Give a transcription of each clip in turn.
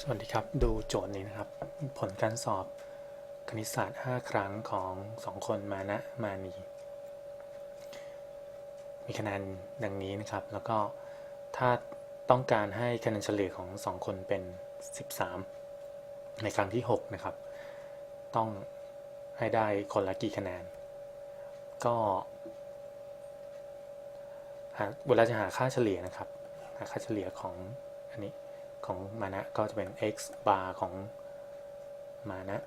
สวัสดีครับ ดูโจทย์นี้นะครับ ผลการสอบคณิตศาสตร์ 5 ครั้งของ 2 คนมานะมานีมีคะแนนดังนี้นะครับ แล้วก็ถ้าต้องการให้คะแนนเฉลี่ยของ 2 คนเป็น 13 ในครั้งที่ 6 นะครับ ต้องให้ได้คนละกี่คะแนน ก็เวลาจะหาค่าเฉลี่ยนะครับ หาค่าเฉลี่ยของอันนี้ ของมานะก็จะเป็น x bar ของมานะ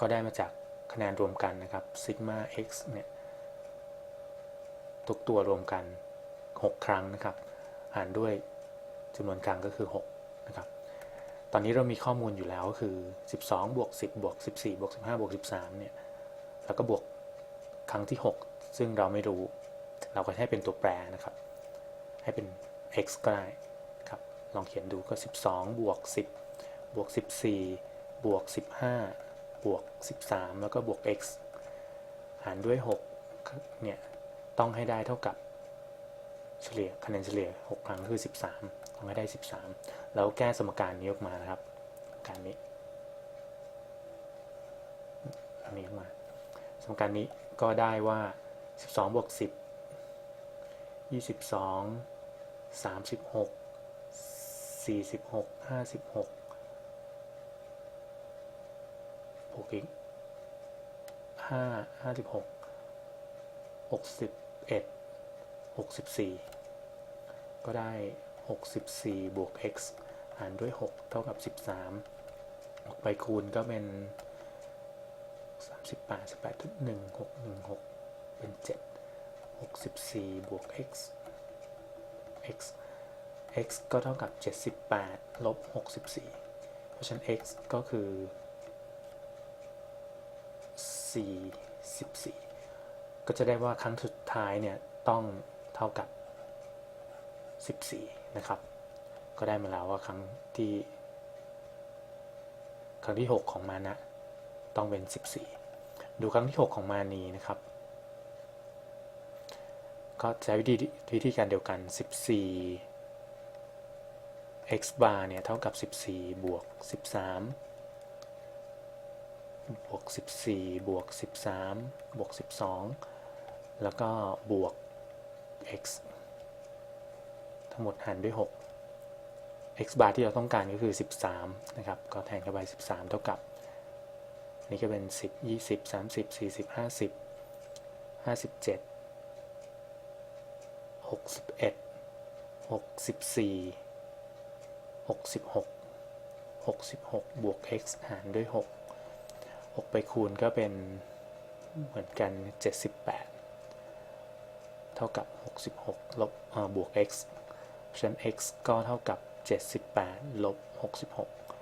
ก็ได้มาจากคะแนนรวมกันนะครับ sigma x เนี่ยทุกตัวรวมกัน 6 ครั้งนะครับ หารด้วยจำนวนกลางก็คือ 6 นะครับ ตอนนี้เรามีข้อมูลอยู่แล้วก็คือ 12 บวก 10 บวก 14 บวก 15 บวก 13 เนี่ย แล้วก็บวกครั้งที่ 6 ซึ่งเราไม่รู้ เราก็ให้เป็นตัวแปรนะครับ ให้เป็น x ก็ได้ ลองเขียนดูก็ 12 บวก 10 บวก 14 บวก 15 บวก 13 แล้วก็บวก x หารด้วย 6 เนี่ย ต้องให้ได้เท่ากับเฉลี่ยคะแนนเฉลี่ย 6 ครั้งคือ 13 ต้องให้ได้ 13 แล้วแก้สมการนี้ออกมานะครับ การนี้อันนี้ออกมา สมการนี้ก็ได้ว่า 12 บวก 10 22 36 46 56บวกอีก5 56 61 64ก็ได้64บวก x หารด้วย6เท่ากับ13ออกไปคูณก็เป็น38 18 1 6 1 6เป็น7 64บวก x x x ก็เท่ากับ 78 ลบ 64 เพราะฉะนั้น x ก็คือ 44 ก็จะได้ว่าครั้งสุดท้ายเนี่ยต้องเท่ากับ 14 นะครับ ก็ได้มาแล้วว่าครั้งที่ ครั้งที่ 6 ของมานะ ต้องเป็น 14 ดูครั้งที่ 6 ของมานีนะครับ ก็ใช้วิธีวิธีการเดียวกัน 14 x bar เนี่ยเท่ากับ 14 บวก 13 บวก 14 บวก 13 บวก 12 แล้วก็บวก x ทั้งหมดหารด้วย 6 x bar ที่เราต้องการก็คือ 13 นะครับ ก็แทนเข้าไป 13 เท่ากับ นี่ก็เป็น 10 20 30 40 50 57 61 64 66 66 บวก x หารด้วย 6 6 ไปคูณก็เป็นเหมือนกัน 78 เท่ากับ 66 ลบบวก x เพราะฉะนั้น x ก็เท่ากับ 78 ลบ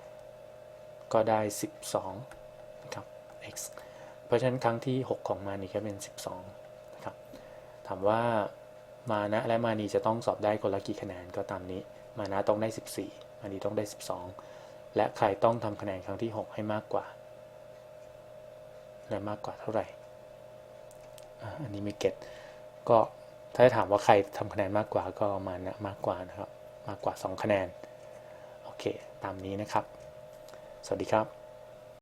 66 ก็ได้ 12 นะครับ x เพราะฉะนั้นครั้งที่ 6 ของมานีก็เป็น 12 นะครับ ถามว่ามานะและมานีจะต้องสอบได้คนละกี่คะแนนก็ตามนี้ มานะต้องได้ 14 อันนี้ต้องได้ 12 และใครต้องทำคะแนนครั้งที่ 6 ให้มากกว่า และมากกว่าเท่าไหร่ อันนี้ไม่เก็ตก็ถ้าจะถามว่าใครทำคะแนนมากกว่าก็มานะมากกว่านะครับ มากกว่า 2 คะแนน โอเค ตามนี้นะครับ สวัสดีครับ